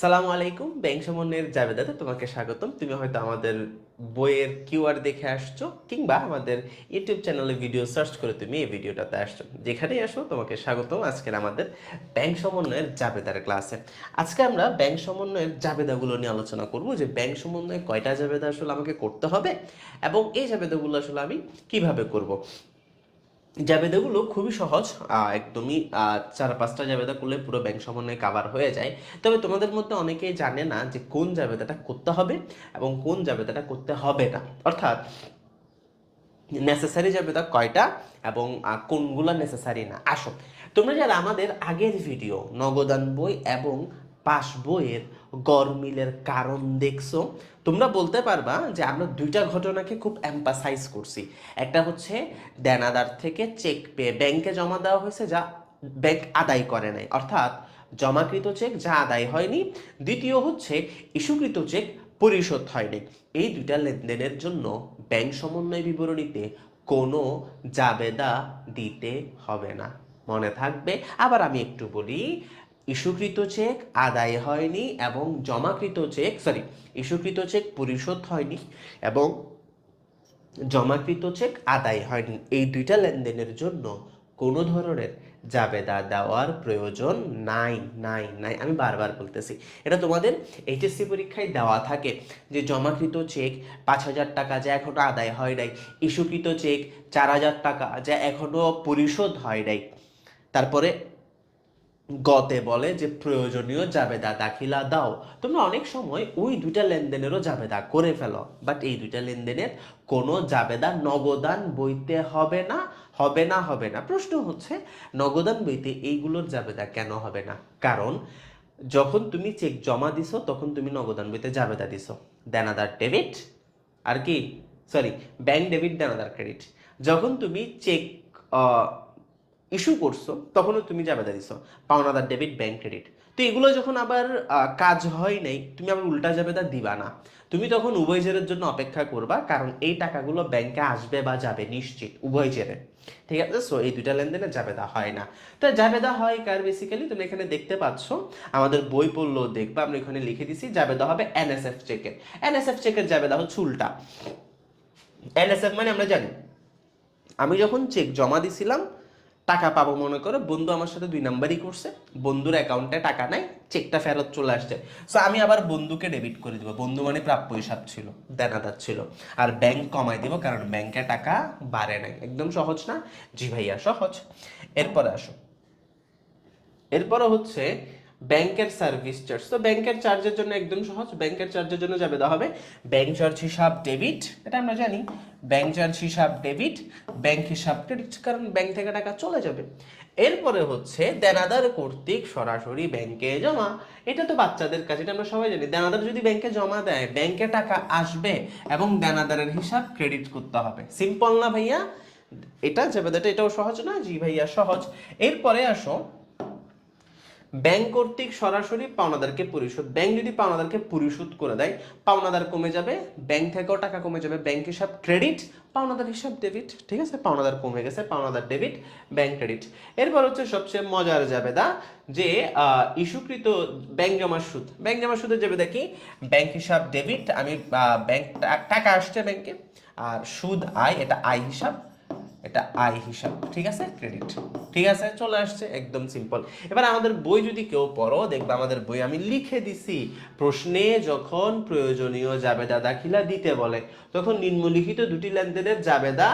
সালামু আলাইকুম, ব্যাংক সমন্বয়ের জাবেদাতে তোমাকে স্বাগতম। তুমি হয়তো আমাদের বইয়ের কিউআর দেখে আসছো, কিংবা আমাদের ইউটিউব চ্যানেলে ভিডিও সার্চ করে তুমি এই ভিডিওটাতে আসছো। যেখানেই আসো, তোমাকে স্বাগতম আজকের আমাদের ব্যাংক সমন্বয়ের জাবেদার ক্লাসে। আজকে আমরা ব্যাংক সমন্বয়ের জাবেদাগুলো নিয়ে আলোচনা করব, যে ব্যাংক সমন্বয়ে কয়টা জাবেদা আসলে আমাকে করতে হবে, এবং এই জাবেদাগুলো আসলে আমি কীভাবে করব। জাবেদাগুলো খুবই সহজ। একদমই চার পাঁচটা জাবেদা করলে পুরো ব্যাংক সমন্বয় কাভার হয়ে যায়। তবে তোমাদের মধ্যে অনেকেই জানে না যে কোন জাবেদাটা করতে হবে এবং কোন জাবেদাটা করতে হবে না। অর্থাৎ নেসেসারি জাবেদা কয়টা এবং কোনগুলো নেসেসারি না? আসো, তোমরা যারা আমাদের আগের ভিডিও নগদান বই এবং পাস বইয়ের গরমিলের কারণ দেখছ? তোমরা বলতে পারবা যে আমরা দুইটা ঘটনাকে খুব এম্পাসাইজ করছি। একটা হচ্ছে দেনাদার থেকে চেক পেয়ে ব্যাংকে জমা দেওয়া হয়েছে যা ব্যাংক আদায় করে নাই। অর্থাৎ জমাকৃত চেক যা আদায় হয়নি। দ্বিতীয় হচ্ছে ইস্যুকৃত চেক পরিশোধ হয়নি। এই দুইটা লেনদেনের জন্য ব্যাংক সমন্বয় বিবরণীতে কোনো জাবেদা দিতে হবে না। মনে থাকবে। আবার আমি একটু বলি ইস্যুকৃত চেক আদায় হয়নি এবং জমাকৃত চেক সরি ইস্যুকৃত চেক পরিশোধ হয়নি এবং জমাকৃত চেক আদায় হয়নি। এই দুইটা লেনদেনের জন্য কোনো ধরনের জাবেদা দেওয়ার প্রয়োজন নাই নাই নাই। আমি বারবার বলতেছি, এটা তোমাদের এইচএসসি পরীক্ষায় দেওয়া থাকে যে জমাকৃত চেক পাঁচ হাজার টাকা যা এখনও আদায় হয় নাই, ইস্যুকৃত চেক চার হাজার টাকা যা এখনও পরিশোধ হয় নাই, তারপরে গতে বলে যে, প্রয়োজনীয় জাবেদা দাখিলা দাও। তোমরা অনেক সময় ওই দুইটা লেনদেনেরও জাবেদা করে ফেলো বাট এই দুইটা লেনদেনের কোনো জাবেদা নগদান বইতে হবে না হবে না হবে না। প্রশ্ন হচ্ছে, নগদান বইতে এইগুলোর জাবেদা কেন হবে না? কারণ, যখন তুমি চেক জমা দিছো, তখন তুমি নগদান বইতে জাবেদা দিছো। দেনাদার ডেবিট আর কি? সরি, ব্যাংক ডেবিট, দেনাদার ক্রেডিট। যখন তুমি চেক ইস্যু করছ, তখনও তুমি জাবেদা দিছো। পাওনাদার ডেবিট ব্যাংক ক্রেডিট তো এগুলো যখন আবার কাজ হয় নাই, তুমি আবার উল্টা জাবেদা দিবা না। তুমি তখন উভয় জেরের জন্য অপেক্ষা করবা, কারণ এই টাকাগুলো ব্যাংকে আসবে বা যাবে নিশ্চিত উভয় জেরে। ঠিক আছে? সো এই দুইটা লেনদেনে জাবেদা হয় না। তো জাবেদা হয় কার বেসিক্যালি তুমি এখানে দেখতে পাচ্ছ, আমাদের বই পড়ল, দেখবা, আমরা এখানে লিখে দিছি জাবেদা হবে এনএসএফ চেকের এনএসএফ চেকের জাবেদা হচ্ছে উল্টা। এনএসএফ মানে আমরা জানি, আমি যখন চেক জমা দিছিলাম টাকা পাবো মনে করে, বন্ধু আমার সাথে দুই নাম্বারই করছে, বন্ধুর অ্যাকাউন্টে টাকা নাই চেকটা ফেরত চলে আসছে। সো আমি আবার বন্ধুকে ডেবিট করে দিব, বন্ধু মানে প্রাপ্য হিসাব ছিল দেনাদার ছিল। আর ব্যাংক কমাই দিব, কারণ ব্যাংকে টাকা বাড়ে নাই। একদম সহজ না? জি ভাইয়া, সহজ। এরপরে আসো। এরপরে হচ্ছে ব্যাংকের সার্ভিস চার্জ। তো ব্যাংকের চার্জের জন্য একদম সহজ, ব্যাংকের চার্জের জন্য যাবে দেওয়া হবে ব্যাংক চার্জ হিসাব ডেবিট, এটা আমরা জানি। ব্যাংক চার্জ হিসাব ডেবিট, ব্যাংক হিসাব ক্রেডিট, কারণ ব্যাংক থেকে টাকা চলে যাবে। এরপরে হচ্ছে দেনাদার কর্তৃক সরাসরি ব্যাংকে জমা। এটা তো বাচ্চাদের কাছে এটা আমরা সবাই জানি। দেনাদার যদি ব্যাংকে জমা দেয়, ব্যাংকে টাকা আসবে এবং দেনাদারের হিসাব ক্রেডিট করতে হবে। সিম্পল না ভাইয়া? এটা যাবে এটাও সহজ না? জি ভাইয়া, সহজ। এরপরে আসো। ব্যাংক কর্তৃক সরাসরি পাওনাদারকে পরিশোধ ব্যাংক যদি পাওনাদারকে পরিশোধ করে দেয়, পাওনাদার কমে যাবে, ব্যাংক থেকেও টাকা কমে যাবে, ব্যাংক হিসাব ক্রেডিট পাওনাদার হিসাব ডেবিট ঠিক আছে? পাওনাদার কমে গেছে, পাওনাদার ডেবিট ব্যাংক ক্রেডিট এরপর হচ্ছে সবচেয়ে মজার জাবেদা, যে ইস্যুকৃত ব্যাংক জমার সুদ। ব্যাংক জমার সুদের জাবেদা কি? ব্যাংক হিসাব ডেবিট আমি ব্যাংক, টাকা আসছে ব্যাংকে, আর সুদ আয়, এটা আয় হিসাব। এটা আয় হিসাব, ঠিক আছে? ক্রেডিট ঠিক আছে? চলে আসছে একদম সিম্পল এবার আমাদের বই যদি কেউ পড়ো, দেখবে আমাদের বই আমি লিখে দিছি। প্রশ্নে যখন প্রয়োজনীয় জাবেদা দাখিলা দিতে বলে, তখন নিম্নলিখিত দুটি লেনদেনের জাবেদা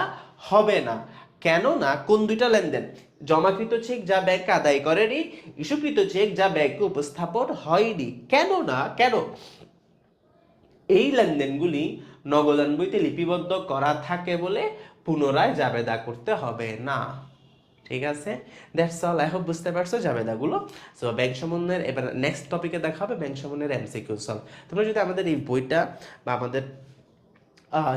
হবে না। কেন না কোন দুইটা লেনদেন? জমাকৃত চেক যা ব্যাংক আদায় করেনি, ইস্যুকৃত চেক যা ব্যাংকে উপস্থাপন হয়নি। কেন না কেন? এই লেনদেনগুলি নগদান বইতে লিপিবদ্ধ করা থাকে বলে পুনরায় জাবেদা করতে হবে না। ঠিক আছে? দ্যাটস অল আই হোপ বুঝতে পারছ জাবেদাগুলো? সো ব্যাংক সমন্বয়ের এবার নেক্সট টপিকে দেখা হবে ব্যাংক সমন্বয়ের এমসিকিউ তোমরা যদি আমাদের এই বইটা বা আমাদের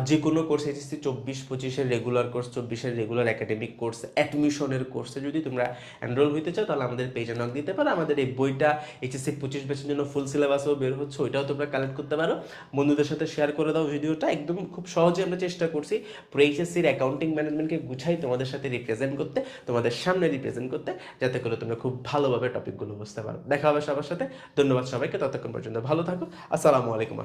যে কোনো কোর্স এইচএসসি চব্বিশ, পঁচিশের রেগুলার কোর্স চব্বিশের রেগুলার একাডেমিক কোর্স অ্যাডমিশনের কোর্সে যদি তোমরা এনরোল হইতে চাও, তাহলে আমাদের পেজে নক দিতে পারো। আমাদের এই বইটা এইচএসসি পঁচিশ ব্যাচের জন্য ফুল সিলেবাসও বের হচ্ছে, ওইটাও তোমরা কালেক্ট করতে পারো। বন্ধুদের সাথে শেয়ার করে দাও ভিডিওটা, একদম খুব সহজে আমরা চেষ্টা করছি পুরো এইচএসসির অ্যাকাউন্টিং ম্যানেজমেন্টকে গুছাই তোমাদের সাথে রিপ্রেজেন্ট করতে, তোমাদের সামনে রিপ্রেজেন্ট করতে, যাতে করে তোমরা খুব ভালোভাবে টপিকগুলো বুঝতে পারো। দেখা হবে সবার সাথে। ধন্যবাদ সবাইকে, ততক্ষণ পর্যন্ত ভালো থাকো। আসসালামু আলাইকুম